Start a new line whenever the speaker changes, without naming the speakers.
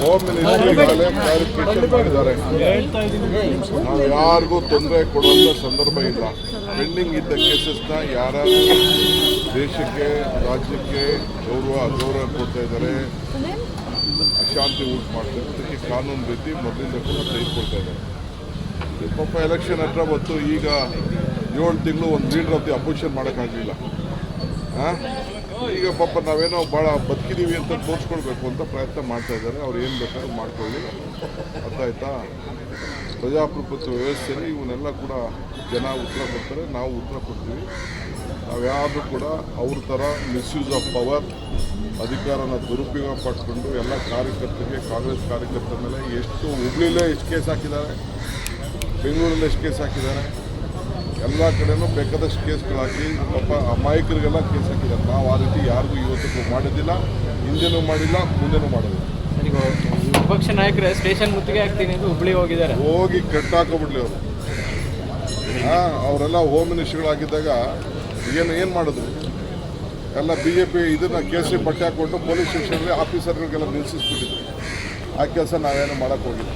Home clarification ಮಾಡಿದ್ದಾರೆ. ನಾವು ಯಾರಿಗೂ ತೊಂದರೆ ಕೊಡುವಂಥ ಸಂದರ್ಭ ಇಲ್ಲ. ಪೆಂಡಿಂಗ್ ಇದ್ದ ಕೇಸಸ್ನ ಯಾರ ದೇಶಕ್ಕೆ, ರಾಜ್ಯಕ್ಕೆ ಗೌರವ ಅಗೌರವ ಕೊಡ್ತಾ ಇದ್ದಾರೆ ಅಶಾಂತಿ ಉಂಟು ಮಾಡ್ತಾರೆ. ಅದಕ್ಕೆ ಕಾನೂನು ರೀತಿ ಮೊದಲಿಂದ ಕೂಡ ತೆಗೆದುಕೊಳ್ತಾ ಇದ್ದಾರೆ. ಪಾಪ ಎಲೆಕ್ಷನ್ ಹತ್ರ ಬಂತು. ಈಗ ಏಳು ತಿಂಗಳು ಒಂದು ಲೀಡರ್ ಆಫ್ ಅಪೋಸಿಷನ್ ಮಾಡೋಕ್ಕಾಗಲಿಲ್ಲ? ಈಗ ಪಾಪ ನಾವೇನೋ ಭಾಳ ಬದುಕಿದ್ದೀವಿ ಅಂತ ತೋರಿಸ್ಕೊಳ್ಬೇಕು ಅಂತ ಪ್ರಯತ್ನ ಮಾಡ್ತಾ ಇದ್ದಾರೆ. ಅವ್ರು ಏನು ಬೇಕಾದ್ರೂ ಮಾಡ್ಕೊಳ್ಳಿ. ಅರ್ಥ ಆಯ್ತಾ? ಪ್ರಜಾಪ್ರಭುತ್ವ ವ್ಯವಸ್ಥೆಯಲ್ಲಿ ಇವನ್ನೆಲ್ಲ ಕೂಡ ಜನ ಉತ್ತರ ಕೊಡ್ತಾರೆ, ನಾವು ಉತ್ತರ ಕೊಡ್ತೀವಿ. ನಾವ್ಯಾರು ಕೂಡ ಅವ್ರ ಥರ ಮಿಸ್ಯೂಸ್ ಆಫ್ ಪವರ್, ಅಧಿಕಾರನ ದುರುಪಯೋಗ ಪಡ್ಕೊಂಡು ಎಲ್ಲ ಕಾರ್ಯಕರ್ತರಿಗೆ, ಕಾಂಗ್ರೆಸ್ ಕಾರ್ಯಕರ್ತರ ಮೇಲೆ ಎಷ್ಟು ಹುಬ್ಳಿಲೇ ಎಷ್ಟು ಕೇಸ್ ಹಾಕಿದ್ದಾರೆ, ಬೆಂಗಳೂರಲ್ಲಿ ಎಷ್ಟು ಕೇಸ್ ಹಾಕಿದ್ದಾರೆ. ಎಲ್ಲ ಕಡೆನೂ ಬೇಕಾದಷ್ಟು ಕೇಸ್ಗಳಾಕಿ ಪಾಪ ಅಮಾಯಕರಿಗೆಲ್ಲ ಕೇಸ್ ಹಾಕಿದ್ದಾರೆ. ನಾವು ಆ ರೀತಿ ಯಾರಿಗೂ ಇವತ್ತಿಗೂ ಮಾಡಿದ್ದಿಲ್ಲ ಹಿಂದೆನೂ ಮಾಡಿಲ್ಲ ಮುಂದೆನೂ ಮಾಡೋದಿಲ್ಲ
ವಿಪಕ್ಷ ನಾಯಕರು ಸ್ಟೇಷನ್ ಮುತ್ತಿಗೆ ಹಾಕ್ತೀನಿ ಅಂತ ಹುಬ್ಳಿ ಹೋಗಿದ್ದಾರೆ.
ಹೋಗಿ ಕಟ್ಟಾಕೋಬಿಡ್ಲಿ ಅವರು. ಹಾಂ ಅವರೆಲ್ಲ ಹೋಮ್ ಮಿನಿಸ್ಟರ್ಗಳಾಗಿದ್ದಾಗ ಏನು ಏನು ಮಾಡಿದ್ರು? ಎಲ್ಲ ಬಿ ಜೆ ಪಿ ಇದನ್ನು ಕೇಸರಿ ಪಟ್ಟಿ ಹಾಕ್ಕೊಂಡು ಪೊಲೀಸ್ ಸ್ಟೇಷನಲ್ಲಿ ಆಫೀಸರ್ಗಳಿಗೆಲ್ಲ ನಿಲ್ಲಿಸಿಸ್ಬಿಟ್ಟಿದ್ರು ಆ ಕೆಲಸ ನಾವೇನು ಮಾಡೋಕ್ಕೆ ಹೋಗಿಲ್ಲ.